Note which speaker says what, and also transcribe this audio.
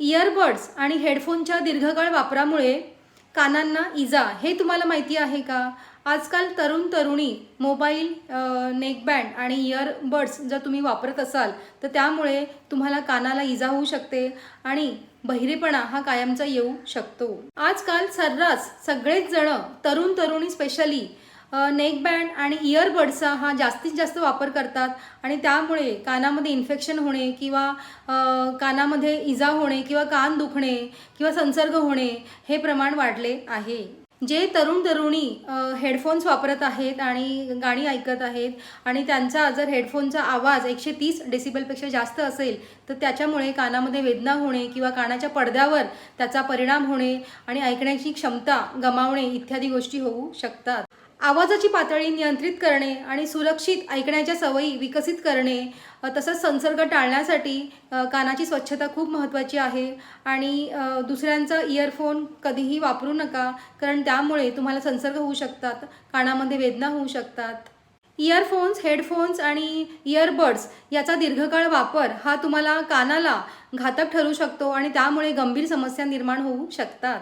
Speaker 1: Earbuds आणि हेडफोनच्या दीर्घकाळ वापरामुळे कानांना इजा हे तुम्हाला माहिती आहे का? आजकाल तरुण तरुणी मोबाईल नेकबँड आणि इयरबड्स जर तुम्ही वापरत असाल तर त्यामुळे तुम्हाला कानाला इजा होऊ शकते आणि बहिरेपणा हा कायमचा येऊ शकतो. आजकाल सर्रास सगळेच जण तरुण तरुणी स्पेशली नेकबँड आणि इयरबड्सचा हा जास्तीत जास्त वापर करतात आणि त्यामुळे कानामध्ये इन्फेक्शन होणे किंवा कानामध्ये इजा होणे किंवा कान दुखणे किंवा संसर्ग होणे हे प्रमाण वाढले आहे. जे तरुण तरुणी हेडफोन्स वापरत आहेत आणि गाणी ऐकत आहेत आणि त्यांचा जर हेडफोनचा आवाज एकशे तीस डेसिबलपेक्षा जास्त असेल तर त्याच्यामुळे कानामध्ये वेदना होणे किंवा कानाच्या पडद्यावर त्याचा परिणाम होणे आणि ऐकण्याची क्षमता गमावणे इत्यादी गोष्टी होऊ शकतात. आवाजाची पातळी नियंत्रित करणे आणि सुरक्षित ऐकण्याच्या सवयी विकसित करणे तसंच संसर्ग टाळण्यासाठी कानाची स्वच्छता खूप महत्त्वाची आहे. आणि दुसऱ्यांचा इयरफोन कधीही वापरू नका कारण त्यामुळे तुम्हाला संसर्ग होऊ शकतात कानामध्ये वेदना होऊ शकतात. इयरफोन्स हेडफोन्स आणि इयरबड्स याचा दीर्घकाळ वापर हा तुम्हाला कानाला घातक ठरू शकतो आणि त्यामुळे गंभीर समस्या निर्माण होऊ शकतात.